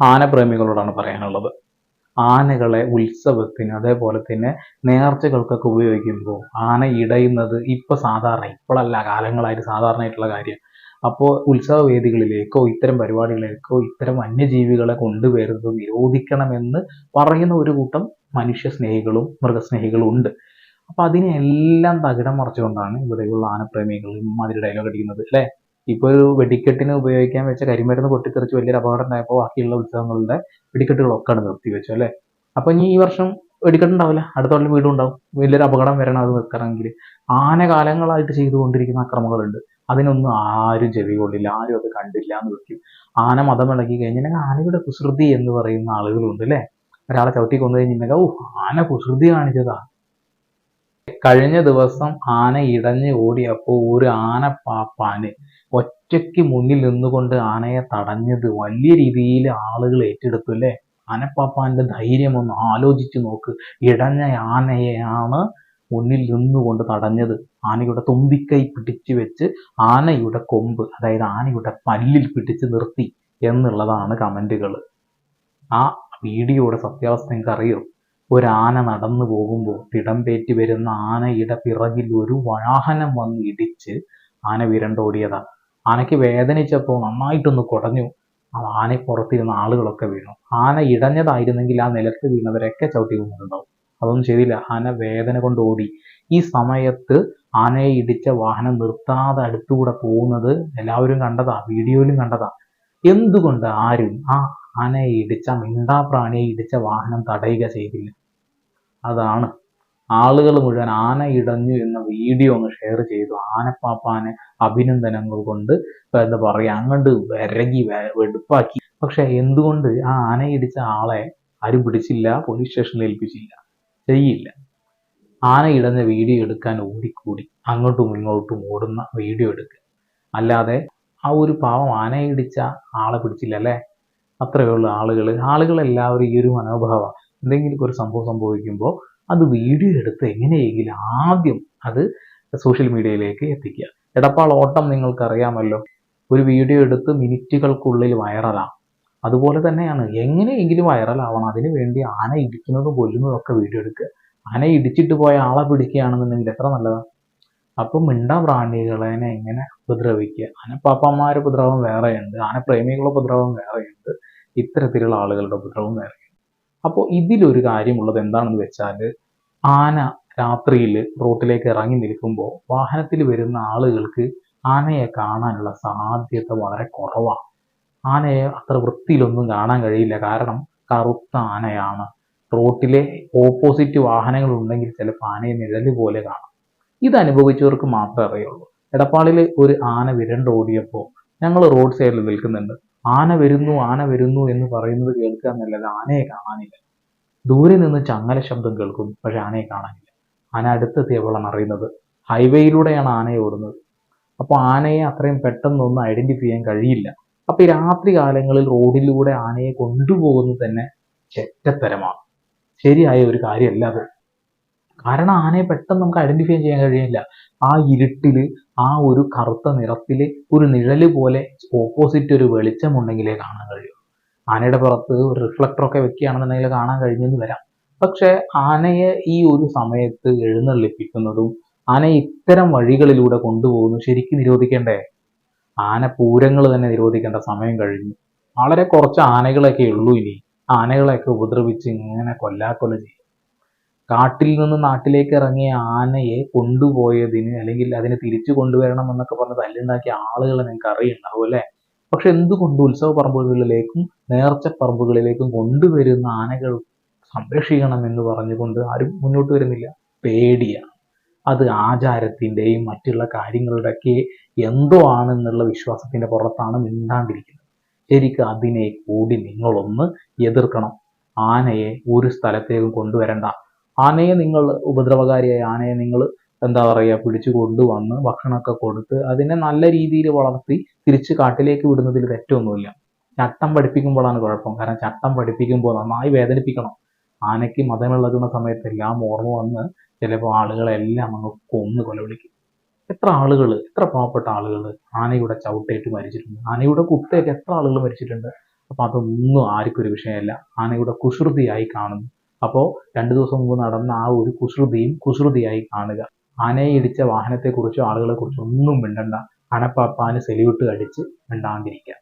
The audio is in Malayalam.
ആനപ്രേമികളോടാണ് പറയാനുള്ളത്. ആനകളെ ഉത്സവത്തിന് അതേപോലെ തന്നെ നേർച്ചകൾക്കൊക്കെ ഉപയോഗിക്കുമ്പോൾ ആന ഇടയുന്നത് ഇപ്പൊ സാധാരണ ഇപ്പോഴല്ല കാലങ്ങളായിട്ട് സാധാരണയായിട്ടുള്ള കാര്യം. അപ്പോൾ ഉത്സവവേദികളിലേക്കോ ഇത്തരം പരിപാടികളിലേക്കോ ഇത്തരം വന്യജീവികളെ കൊണ്ടുവരുന്നത് നിരോധിക്കണമെന്ന് പറയുന്ന ഒരു കൂട്ടം മനുഷ്യ സ്നേഹികളും മൃഗസ്നേഹികളും ഉണ്ട് അപ്പൊ അതിനെല്ലാം തകിടം മറിച്ചുകൊണ്ടാണ് ഇവിടെയുള്ള ആനപ്രേമികളും ഇമാതിരി ഡയലോഗ് അടിക്കുന്നത് അല്ലേ? ഇപ്പൊ ഒരു വെടിക്കെട്ടിന് ഉപയോഗിക്കാൻ വെച്ച കരിമരുന്ന് പൊട്ടിത്തെറിച്ച് വലിയൊരു അപകടം ഉണ്ടായപ്പോൾ ബാക്കിയുള്ള ഉത്സവങ്ങളുടെ വെടിക്കെട്ടുകളൊക്കെ നിർത്തിവെച്ചു നിർത്തി വെച്ചു അല്ലേ? അപ്പൊ ഇനി ഈ വർഷം വെടിക്കെട്ടുണ്ടാവില്ല. അടുത്ത കൊല്ലം വീണ്ടും ഉണ്ടാവും. വലിയൊരു അപകടം വരണം അത് വെക്കണമെങ്കിൽ. ആന കാലങ്ങളായിട്ട് ചെയ്തുകൊണ്ടിരിക്കുന്ന അക്രമങ്ങളുണ്ട്. അതിനൊന്നും ആരും ചെവി കൊള്ളില്ല. ആരും അത് കണ്ടില്ല എന്ന് വെക്കും ആന മതം ഇളകി കഴിഞ്ഞിട്ടുണ്ടെങ്കിൽ ആനയുടെ കുസൃതി എന്ന് പറയുന്ന ആളുകളുണ്ട് അല്ലേ? ഒരാളെ ചവിട്ടി കൊന്നു കഴിഞ്ഞിട്ടുണ്ടെങ്കിൽ ഓ ആന കുസൃതി കാണിച്ചതാ. കഴിഞ്ഞ ദിവസം ആന ഇടഞ്ഞ് ഓടിയപ്പോൾ ഒരു ആന പാപ്പാന് ഒറ്റയ്ക്ക് മുന്നിൽ നിന്നുകൊണ്ട് ആനയെ തടഞ്ഞത് വലിയ രീതിയിൽ ആളുകൾ ഏറ്റെടുത്തു അല്ലേ? ആനപ്പാപ്പാന്റെ ധൈര്യം ഒന്ന് ആലോചിച്ച് നോക്ക്. ഇടഞ്ഞ ആനയെയാണ് മുന്നിൽ നിന്നുകൊണ്ട് തടഞ്ഞത്. ആനയുടെ തുമ്പിക്കൈ പിടിച്ചു വെച്ച് ആനയുടെ കൊമ്പ് അതായത് ആനയുടെ പല്ലിൽ പിടിച്ച് നിർത്തി എന്നുള്ളതാണ് കമന്റുകൾ ആ വീഡിയോയുടെ സത്യാവസ്ഥ നിങ്ങൾക്ക് അറിയോ ഒരു ആന നടന്നു പോകുമ്പോൾ തിടമ്പേറ്റി വരുന്ന ആനയുടെ പിറകിൽ ഒരു വാഹനം വന്ന് ഇടിച്ച് ആന വിരണ്ടോടിയതാ. ആനയ്ക്ക് വേദനിച്ചപ്പോൾ നന്നായിട്ടൊന്ന് കുടഞ്ഞു. ആന പുറത്തിരുന്ന ആളുകളൊക്കെ വീണു. ആന ഇടഞ്ഞതായിരുന്നെങ്കിൽ ആ നിലത്ത് വീണവരൊക്കെ ചവിട്ടി വന്നിട്ടുണ്ടാവും അതൊന്നും ചെയ്തില്ല. ആന വേദന കൊണ്ട് ഓടി. ഈ സമയത്ത് ആനയെ ഇടിച്ച വാഹനം നിർത്താതെ അടുത്തുകൂടെ പോകുന്നത് എല്ലാവരും കണ്ടതാ. വീഡിയോയിലും കണ്ടതാ. എന്തുകൊണ്ട് ആരും ആ ആനയെ ഇടിച്ച മിണ്ടാപ്രാണിയെ ഇടിച്ച വാഹനം തടയുക ചെയ്തില്ല? അതാണ്. ആളുകൾ മുഴുവൻ ആന ഇടഞ്ഞു എന്ന വീഡിയോ ഒന്ന് ഷെയർ ചെയ്തു. ആനപ്പാപ്പാനെ അഭിനന്ദനങ്ങൾ കൊണ്ട് എന്താ പറയുക അങ്ങോട്ട് വിരകി വെടുപ്പാക്കി. പക്ഷെ എന്തുകൊണ്ട് ആ ആന ഇടിച്ച ആളെ ആരും പിടിച്ചില്ല പോലീസ് സ്റ്റേഷനിൽ ഏൽപ്പിച്ചില്ല? ചെയ്യില്ല. ആന ഇടഞ്ഞ വീഡിയോ എടുക്കാൻ ഓടിക്കൂടി. അങ്ങോട്ടും ഇങ്ങോട്ടും ഓടുന്ന വീഡിയോ എടുക്കുക അല്ലാതെ ആ ഒരു പാവം ആന ഇടിച്ച ആളെ പിടിച്ചില്ല അല്ലേ? അത്രയേ ഉള്ളൂ ആളുകൾ ആളുകളെല്ലാവരും ഈ ഒരു മനോഭാവം. എന്തെങ്കിലും ഒരു സംഭവം സംഭവിക്കുമ്പോൾ അത് വീഡിയോ എടുത്ത് എങ്ങനെയെങ്കിലും ആദ്യം അത് സോഷ്യൽ മീഡിയയിലേക്ക് എത്തിക്കുക. എടപ്പാൾ ഓട്ടം നിങ്ങൾക്കറിയാമല്ലോ. ഒരു വീഡിയോ എടുത്ത് മിനിറ്റുകൾക്കുള്ളിൽ വൈറലാണ് അതുപോലെ തന്നെയാണ് എങ്ങനെയെങ്കിലും വൈറലാവണം അതിനു വേണ്ടി ആന ഇടിക്കുന്നതും കൊല്ലുന്നതും ഒക്കെ വീഡിയോ എടുക്കുക. ആന ഇടിച്ചിട്ട് പോയ ആളെ പിടിക്കുകയാണെന്നുണ്ടെങ്കിൽ എത്ര നല്ലതാണ്. അപ്പം മിണ്ടാ പ്രാണികളെ എങ്ങനെ ഉപദ്രവിക്കുക? ആനപ്പാപ്പന്മാരുടെ ഉപദ്രവം വേറെയുണ്ട്. ആനപ്രേമികളുടെ ഉപദ്രവം വേറെയുണ്ട്. ഇത്തരത്തിലുള്ള ആളുകളുടെ ഉപദ്രവം വേറെ അപ്പോൾ ഇതിലൊരു കാര്യമുള്ളത് എന്താണെന്ന് വെച്ചാൽ ആന രാത്രിയിൽ റോട്ടിലേക്ക് ഇറങ്ങി നിൽക്കുമ്പോൾ വാഹനത്തിൽ വരുന്ന ആളുകൾക്ക് ആനയെ കാണാനുള്ള സാധ്യത വളരെ കുറവാണ് ആനയെ അത്ര വൃത്തിയിലൊന്നും കാണാൻ കഴിയില്ല. കാരണം കറുത്ത ആനയാണ്. റോട്ടിലെ ഓപ്പോസിറ്റ് വാഹനങ്ങൾ ഉണ്ടെങ്കിൽ ചിലപ്പോൾ ആനയെ നിഴൽ പോലെ കാണാം. ഇത് അനുഭവിച്ചവർക്ക് മാത്രമേ അറിയുള്ളൂ. എടപ്പാളിൽ ഒരു ആന വിരണ്ടോടിയപ്പോൾ ഞങ്ങൾ റോഡ് സൈഡിൽ നിൽക്കുന്നുണ്ട്. ആന വരുന്നു ആന വരുന്നു എന്ന് പറയുന്നത് കേൾക്കുക എന്നല്ലാതെ ആനയെ കാണാനില്ല. ദൂരെ നിന്ന് ചങ്ങല ശബ്ദം കേൾക്കും പക്ഷെ ആനയെ കാണാനില്ല. ആന അടുത്തെത്തിയപ്പോഴാണ് അറിയുന്നത്. ഹൈവേയിലൂടെയാണ് ആനയെ ഓടുന്നത്. അപ്പോൾ ആനയെ അത്രയും പെട്ടെന്നൊന്നും ഐഡന്റിഫൈ ചെയ്യാൻ കഴിയില്ല. അപ്പോൾ ഈ രാത്രി കാലങ്ങളിൽ റോഡിലൂടെ ആനയെ കൊണ്ടുപോകുന്നത് തന്നെ ചെറ്റത്തരമാണ്. ശരിയായ ഒരു കാര്യമല്ല അത്. കാരണം ആനയെ പെട്ടെന്ന് നമുക്ക് ഐഡന്റിഫൈ ചെയ്യാൻ കഴിയില്ല. ആ ഇരുട്ടിൽ ആ ഒരു കറുത്ത നിറത്തിൽ ഒരു നിഴൽ പോലെ ഓപ്പോസിറ്റ് ഒരു വെളിച്ചമുണ്ടെങ്കിലേ കാണാൻ കഴിയൂ. ആനയുടെ പുറത്ത് ഒരു റിഫ്ലക്ടർ ഒക്കെ വെക്കുകയാണെന്നുണ്ടെങ്കിൽ കാണാൻ കഴിഞ്ഞെന്ന് വരാം. പക്ഷെ ആനയെ ഈ ഒരു സമയത്ത് എഴുന്നള്ളിപ്പിക്കുന്നതും ആനയെ ഇത്തരം വഴികളിലൂടെ കൊണ്ടുപോകുന്നു ശരിക്കും നിരോധിക്കേണ്ടേ? ആന പൂരങ്ങൾ തന്നെ നിരോധിക്കേണ്ട സമയം കഴിഞ്ഞു. വളരെ കുറച്ച് ആനകളൊക്കെ ഉള്ളൂ ഇനി. ആനകളെയൊക്കെ ഉപദ്രവിച്ച് ഇങ്ങനെ കൊല്ലാക്കൊല ചെയ്യും. കാട്ടിൽ നിന്ന് നാട്ടിലേക്ക് ഇറങ്ങിയ ആനയെ കൊണ്ടുപോയതിന് അല്ലെങ്കിൽ അതിനെ തിരിച്ചു കൊണ്ടുവരണം എന്നൊക്കെ പറഞ്ഞ് തല്ലുണ്ടാക്കിയ ആളുകളെ നിങ്ങൾക്ക് അറിയുണ്ടാവും അല്ലേ? പക്ഷെ എന്തുകൊണ്ട് ഉത്സവ പറമ്പുകളിലേക്കും നേർച്ച പറമ്പുകളിലേക്കും കൊണ്ടുവരുന്ന ആനകൾ സംരക്ഷിക്കണം എന്ന് പറഞ്ഞുകൊണ്ട് ആരും മുന്നോട്ട് വരുന്നില്ല? പേടിയാണ്. അത് ആചാരത്തിന്റെയും മറ്റുള്ള കാര്യങ്ങളുടെയൊക്കെ എന്തോ ആണെന്നുള്ള വിശ്വാസത്തിന്റെ പുറത്താണ് മിണ്ടാണ്ടിരിക്കുന്നത്. ശരിക്കും അതിനെ കൂടി നിങ്ങളൊന്ന് എതിർക്കണം. ആനയെ ഒരു സ്ഥലത്തേക്കും കൊണ്ടുവരണ്ട. ആനയെ നിങ്ങൾ ഉപദ്രവകാരിയായ ആനയെ നിങ്ങൾ എന്താ പറയുക പിടിച്ചു കൊണ്ടുവന്ന് ഭക്ഷണമൊക്കെ കൊടുത്ത് അതിനെ നല്ല രീതിയിൽ വളർത്തി തിരിച്ച് കാട്ടിലേക്ക് വിടുന്നതിൽ തെറ്റൊന്നുമില്ല. ചട്ടം പഠിപ്പിക്കുമ്പോഴാണ് കുഴപ്പം. കാരണം ചട്ടം പഠിപ്പിക്കുമ്പോൾ നന്നായി വേദനിപ്പിക്കണം. ആനയ്ക്ക് മതമിളകുന്ന സമയത്തെല്ലാം ഓർമ്മ വന്ന് ചിലപ്പോൾ ആളുകളെല്ലാം അങ്ങ് കൊന്ന് കൊലവിളിക്കും. എത്ര ആളുകൾ എത്ര പാവപ്പെട്ട ആളുകൾ ആനയുടെ ചവിട്ടേറ്റ് മരിച്ചിട്ടുണ്ട്. ആനയുടെ കുത്തേറ്റ് എത്ര ആളുകൾ മരിച്ചിട്ടുണ്ട്. അപ്പോൾ അതൊന്നും ആർക്കൊരു വിഷയമല്ല. ആനയുടെ കുസൃതിയായി കാണുന്നു. അപ്പോൾ രണ്ട് ദിവസം മുമ്പ് നടന്ന ആ ഒരു കുസൃതിയും കുസൃതിയായി കാണുക. ആനയെ ഇടിച്ച വാഹനത്തെക്കുറിച്ചോ ആളുകളെക്കുറിച്ചോ ഒന്നും മിണ്ടണ്ട. ആനപ്പാപ്പാന് സെല്യൂട്ട് അടിച്ച് മിണ്ടാണ്ടിരിക്കുക.